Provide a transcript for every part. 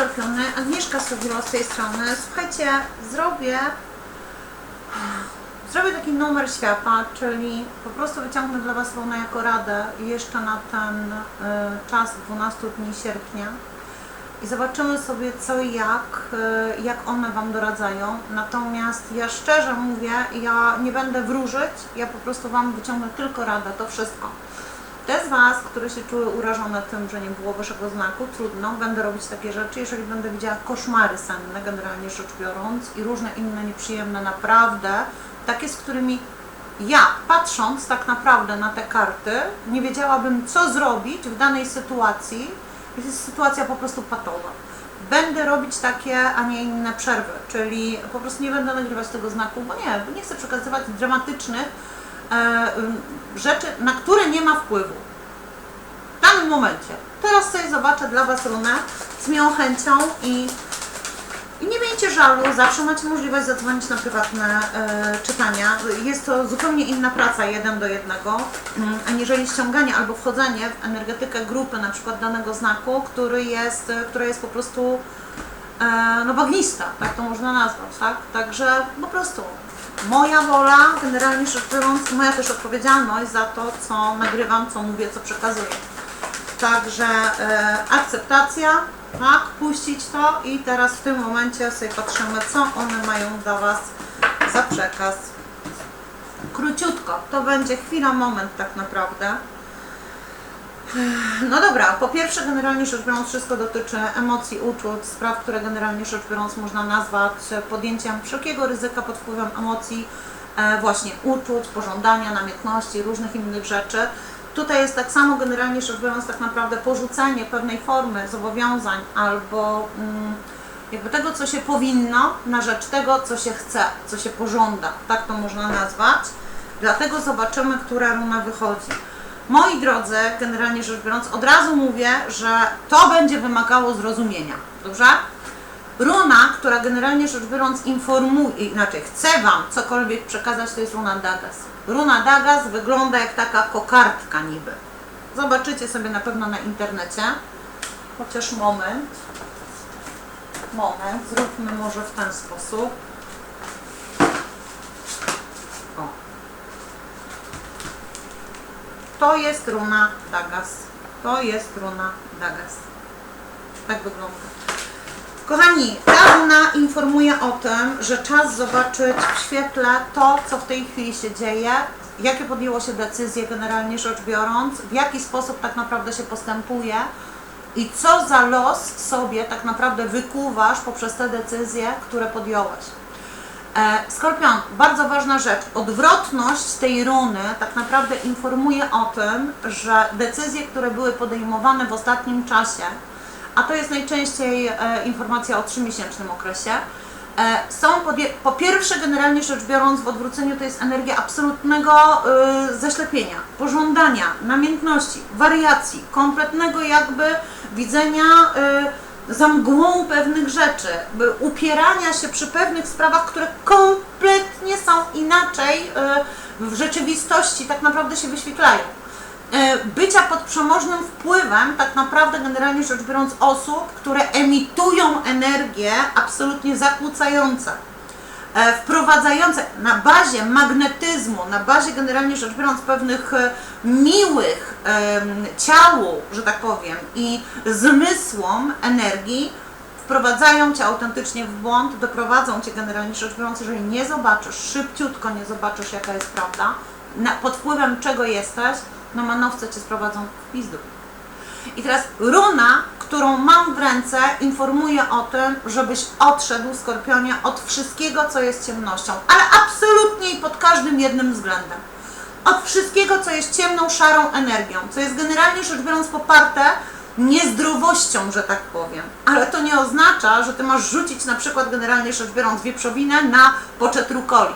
Skorpiony, Agnieszka Sowiło z tej strony. Słuchajcie, zrobię zrobię taki numer świata, czyli po prostu wyciągnę dla Was Lunę jako radę jeszcze na ten y, czas 12 dni sierpnia i zobaczymy sobie co i jak, y, jak one Wam doradzają. Natomiast ja szczerze mówię, ja nie będę wróżyć, ja po prostu Wam wyciągnę tylko radę, to wszystko. Te z Was, które się czuły urażone tym, że nie było Waszego znaku, trudno, będę robić takie rzeczy, jeżeli będę widziała koszmary senne, generalnie rzecz biorąc, i różne inne nieprzyjemne, naprawdę, takie, z którymi ja, patrząc tak naprawdę na te karty, nie wiedziałabym, co zrobić w danej sytuacji, jest sytuacja po prostu patowa. Będę robić takie, a nie inne przerwy, czyli po prostu nie będę nagrywać tego znaku, bo nie, bo nie chcę przekazywać dramatycznych e, rzeczy, na które nie ma wpływu. Danym momencie. Teraz sobie zobaczę dla Was runę z miłą chęcią i, i nie miejcie żalu, zawsze macie możliwość zadzwonić na prywatne e, czytania. Jest to zupełnie inna praca jeden do jednego, mm, aniżeli ściąganie albo wchodzenie w energetykę grupy, na przykład danego znaku, który jest, e, która jest po prostu e, no bagnista, tak to można nazwać, tak? Także po prostu moja wola, generalnie rzecz biorąc, moja też odpowiedzialność za to, co nagrywam, co mówię, co przekazuję. Także e, akceptacja, tak, puścić to i teraz w tym momencie sobie patrzymy, co one mają dla Was za przekaz. Króciutko, to będzie chwila, moment tak naprawdę. No dobra, po pierwsze generalnie rzecz biorąc wszystko dotyczy emocji, uczuć, spraw, które generalnie rzecz biorąc można nazwać podjęciem wszelkiego ryzyka pod wpływem emocji, e, właśnie uczuć, pożądania, namiętności, różnych innych rzeczy. Tutaj jest tak samo generalnie rzecz biorąc tak naprawdę porzucenie pewnej formy zobowiązań albo mm, jakby tego, co się powinno na rzecz tego, co się chce, co się pożąda, tak to można nazwać. Dlatego zobaczymy, która runa wychodzi. Moi drodzy, generalnie rzecz biorąc, od razu mówię, że to będzie wymagało zrozumienia, dobrze? Runa, która generalnie rzecz biorąc informuje, inaczej chce Wam cokolwiek przekazać, to jest runa Dagas. Runa Dagas wygląda jak taka kokardka niby. Zobaczycie sobie na pewno na internecie. Chociaż moment. Moment, zróbmy może w ten sposób. O. To jest runa Dagas. To jest runa Dagas. Tak wygląda. Kochani, ta runa informuje o tym, że czas zobaczyć w świetle to, co w tej chwili się dzieje, jakie podjęło się decyzje generalnie rzecz biorąc, w jaki sposób tak naprawdę się postępuje i co za los sobie tak naprawdę wykuwasz poprzez te decyzje, które podjąłeś. E, Skorpion, bardzo ważna rzecz. Odwrotność tej runy tak naprawdę informuje o tym, że decyzje, które były podejmowane w ostatnim czasie, a to jest najczęściej e, informacja o 3-miesięcznym okresie, e, są po pierwsze, generalnie rzecz biorąc, w odwróceniu to jest energia absolutnego e, zaślepienia, pożądania, namiętności, wariacji, kompletnego jakby widzenia e, za mgłą pewnych rzeczy, upierania się przy pewnych sprawach, które kompletnie są inaczej e, w rzeczywistości tak naprawdę się wyświetlają bycia pod przemożnym wpływem, tak naprawdę generalnie rzecz biorąc, osób, które emitują energię absolutnie zakłócające, e, wprowadzające na bazie magnetyzmu, na bazie generalnie rzecz biorąc pewnych e, miłych ciału, że tak powiem, i zmysłom energii, wprowadzają Cię autentycznie w błąd, doprowadzą Cię generalnie rzecz biorąc, jeżeli nie zobaczysz, szybciutko nie zobaczysz jaka jest prawda, pod wpływem czego jesteś, no manowce Cię sprowadzą w pizdu. I teraz runa, którą mam w ręce, informuje o tym, żebyś odszedł, Skorpionie, od wszystkiego, co jest ciemnością, ale absolutnie i pod każdym jednym względem. Od wszystkiego, co jest ciemną, szarą energią, co jest generalnie rzecz biorąc poparte niezdrowością, że tak powiem. Ale to nie oznacza, że Ty masz rzucić na przykład generalnie rzecz biorąc wieprzowinę na poczet rukoli.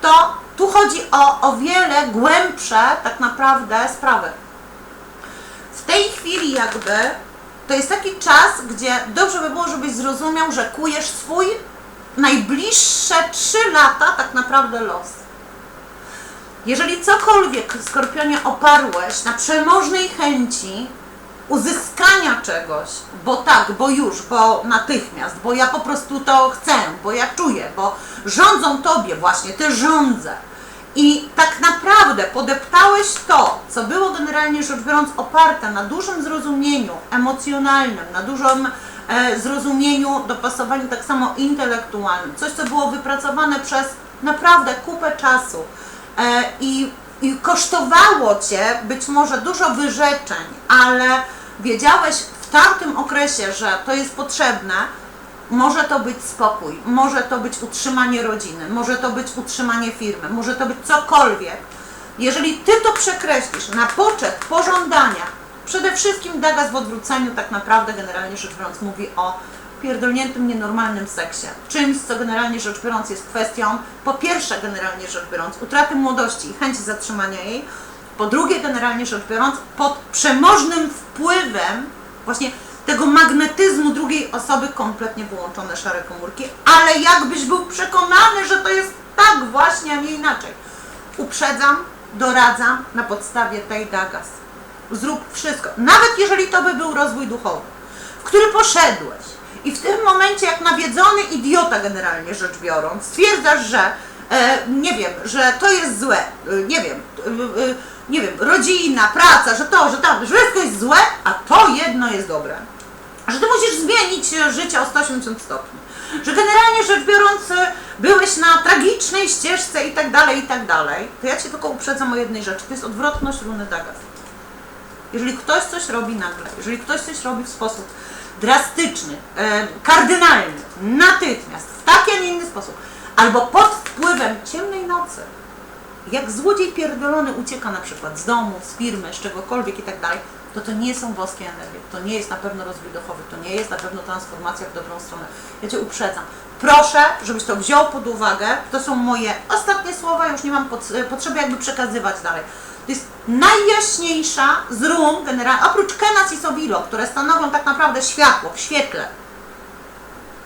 To tu chodzi o o wiele głębsze tak naprawdę sprawy w tej chwili jakby to jest taki czas, gdzie dobrze by było, żebyś zrozumiał, że kujesz swój najbliższe 3 lata tak naprawdę los. Jeżeli cokolwiek, Skorpionie, oparłeś na przemożnej chęci, uzyskania czegoś, bo tak, bo już, bo natychmiast, bo ja po prostu to chcę, bo ja czuję, bo rządzą tobie właśnie, ty rządzę. I tak naprawdę podeptałeś to, co było generalnie rzecz biorąc oparte na dużym zrozumieniu emocjonalnym, na dużym e, zrozumieniu, dopasowaniu tak samo intelektualnym. Coś, co było wypracowane przez naprawdę kupę czasu e, i, i kosztowało Cię być może dużo wyrzeczeń, ale wiedziałeś w tamtym okresie, że to jest potrzebne, może to być spokój, może to być utrzymanie rodziny, może to być utrzymanie firmy, może to być cokolwiek. Jeżeli Ty to przekreślisz na poczet pożądania, przede wszystkim Dagas w odwróceniu tak naprawdę generalnie rzecz biorąc mówi o pierdolniętym, nienormalnym seksie. Czymś, co generalnie rzecz biorąc jest kwestią, po pierwsze generalnie rzecz biorąc, utraty młodości i chęci zatrzymania jej, po drugie generalnie rzecz biorąc, pod przemożnym wpływem właśnie tego magnetyzmu drugiej osoby kompletnie wyłączone szare komórki, ale jakbyś był przekonany, że to jest tak właśnie, a nie inaczej. Uprzedzam, doradzam na podstawie tej Dagas. Zrób wszystko, nawet jeżeli to by był rozwój duchowy, w który poszedłeś i w tym momencie, jak nawiedzony idiota generalnie rzecz biorąc, stwierdzasz, że e, nie wiem, że to jest złe, e, nie wiem, e, e, nie wiem, rodzina, praca, że to, że tam, że wszystko jest złe, a to jedno jest dobre że ty musisz zmienić e, życie o 180 stopni. Że generalnie rzecz biorąc, byłeś na tragicznej ścieżce i tak dalej, i tak dalej, to ja Cię tylko uprzedzam o jednej rzeczy. To jest odwrotność runy Dagas. Jeżeli ktoś coś robi nagle, jeżeli ktoś coś robi w sposób drastyczny, e, kardynalny, natychmiast, w taki, a nie inny sposób, albo pod wpływem ciemnej nocy, jak złodziej pierdolony ucieka na przykład z domu, z firmy, z czegokolwiek i tak dalej, to to nie są boskie energie, to nie jest na pewno rozwój duchowy, to nie jest na pewno transformacja w dobrą stronę. Ja Cię uprzedzam. Proszę, żebyś to wziął pod uwagę. To są moje ostatnie słowa, już nie mam potrzeby jakby przekazywać dalej. To jest najjaśniejsza z run, generalnie, oprócz Kenas i Sowilo, które stanowią tak naprawdę światło w świetle.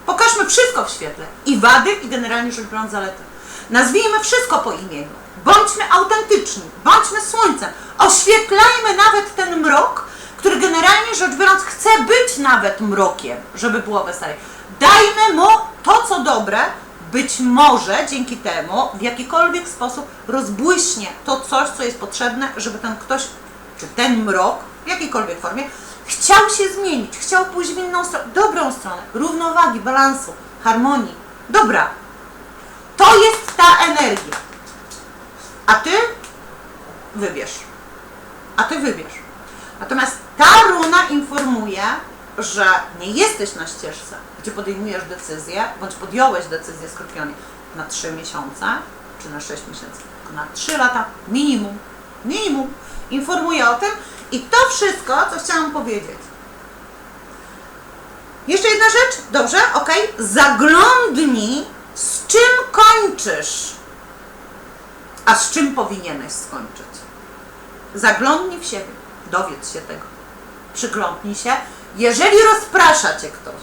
Pokażmy wszystko w świetle. I wady, i generalnie rzecz biorąc zalety. Nazwijmy wszystko po imieniu. Bądźmy autentyczni, bądźmy słońcem. Oświetlajmy nawet ten mrok, który generalnie rzecz biorąc chce być nawet mrokiem, żeby było weselej. Dajmy mu to, co dobre, być może dzięki temu w jakikolwiek sposób rozbłyśnie to coś, co jest potrzebne, żeby ten ktoś, czy ten mrok, w jakiejkolwiek formie, chciał się zmienić, chciał pójść w inną stronę, dobrą stronę, równowagi, balansu, harmonii. Dobra. To jest ta energia. A ty wybierz. A ty wybierz. Natomiast ta runa informuje, że nie jesteś na ścieżce, gdzie podejmujesz decyzję, bądź podjąłeś decyzję skorpionie na 3 miesiące, czy na 6 miesięcy, tylko na 3 lata minimum. Minimum. Informuje o tym i to wszystko, co chciałam powiedzieć. Jeszcze jedna rzecz? Dobrze, ok. Zaglądnij, z czym kończysz, a z czym powinieneś skończyć. Zaglądnij w siebie, dowiedz się tego. Przyglądnij się, jeżeli rozprasza cię ktoś,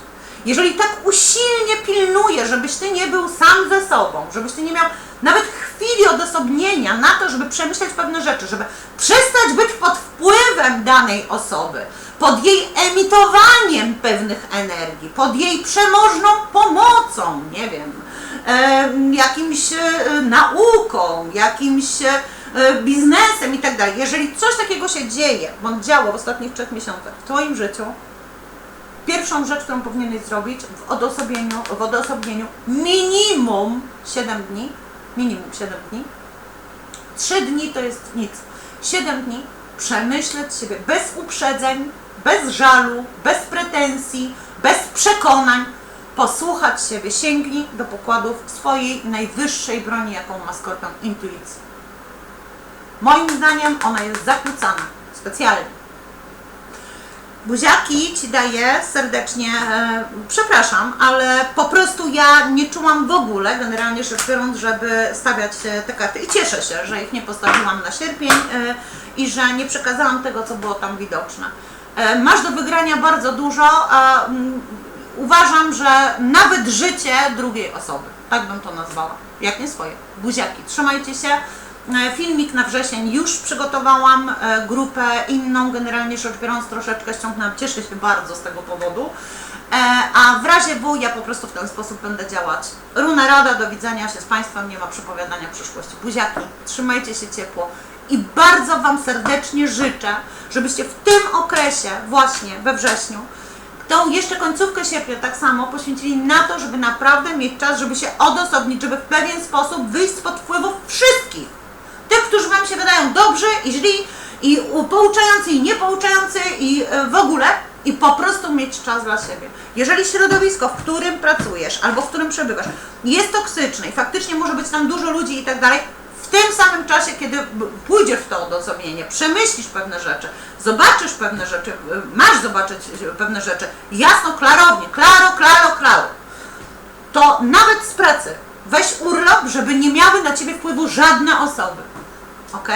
jeżeli tak usilnie pilnuje, żebyś ty nie był sam ze sobą, żebyś ty nie miał nawet chwili odosobnienia na to, żeby przemyśleć pewne rzeczy, żeby przestać być pod wpływem danej osoby, pod jej emitowaniem pewnych energii, pod jej przemożną pomocą, nie wiem, jakimś e, nauką, jakimś e, biznesem i tak dalej. Jeżeli coś takiego się dzieje, bądź działo w ostatnich trzech miesiącach w Twoim życiu, pierwszą rzecz, którą powinieneś zrobić w odosobnieniu, w odosobnieniu minimum 7 dni, minimum 7 dni, 3 dni to jest nic, 7 dni przemyśleć siebie bez uprzedzeń, bez żalu, bez pretensji, bez przekonań, posłuchać siebie, sięgnij do pokładów swojej najwyższej broni, jaką ma skorpion, intuicji. Moim zdaniem ona jest zakłócana, specjalnie. Buziaki Ci daję serdecznie, e, przepraszam, ale po prostu ja nie czułam w ogóle, generalnie rzecz biorąc, żeby stawiać e, te karty. I cieszę się, że ich nie postawiłam na sierpień e, i że nie przekazałam tego, co było tam widoczne. Masz do wygrania bardzo dużo, a uważam, że nawet życie drugiej osoby, tak bym to nazwała, jak nie swoje. Buziaki, trzymajcie się, Filmik na wrzesień już przygotowałam, e, grupę inną, generalnie rzecz biorąc troszeczkę ściągnęłam, cieszę się bardzo z tego powodu. E, A w razie W ja po prostu w ten sposób będę działać. Runa rada, do widzenia się z Państwem, nie ma przepowiadania przyszłości. Buziaki, trzymajcie się ciepło i bardzo Wam serdecznie życzę, żebyście w tym okresie, właśnie we wrześniu, tą jeszcze końcówkę sierpnia tak samo poświęcili na to, żeby naprawdę mieć czas, żeby się odosobnić, żeby w pewien sposób wyjść spod wpływów wszystkich. Tych, którzy Wam się wydają dobrzy i źli, i pouczający, i niepouczający, i e, w ogóle, i po prostu mieć czas dla siebie. Jeżeli środowisko, w którym pracujesz, albo w którym przebywasz, jest toksyczne i faktycznie może być tam dużo ludzi i tak dalej, w tym samym czasie, kiedy pójdziesz w to odosobnienie, przemyślisz pewne rzeczy, zobaczysz pewne rzeczy, y, masz zobaczyć y, pewne rzeczy, jasno, klarownie, klaro, klaro, klaro, to nawet z pracy weź urlop, żeby nie miały na Ciebie wpływu żadne osoby. Ok?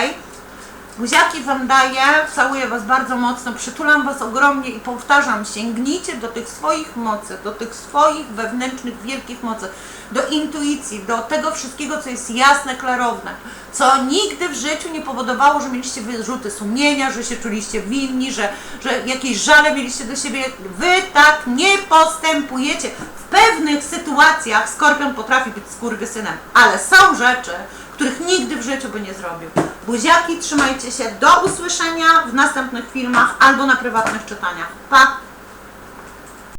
Buziaki Wam daję, całuję Was bardzo mocno, przytulam Was ogromnie i powtarzam, sięgnijcie do tych swoich mocy, do tych swoich wewnętrznych, wielkich mocy, do intuicji, do tego wszystkiego, co jest jasne, klarowne, co nigdy w życiu nie powodowało, że mieliście wyrzuty sumienia, że się czuliście winni, że, że jakieś żale mieliście do siebie. Wy tak nie postępujecie. W pewnych sytuacjach Skorpion potrafi być skurwysynem, ale są rzeczy, których nigdy w życiu by nie zrobił. Buziaki, trzymajcie się. Do usłyszenia w następnych filmach albo na prywatnych czytaniach. Pa!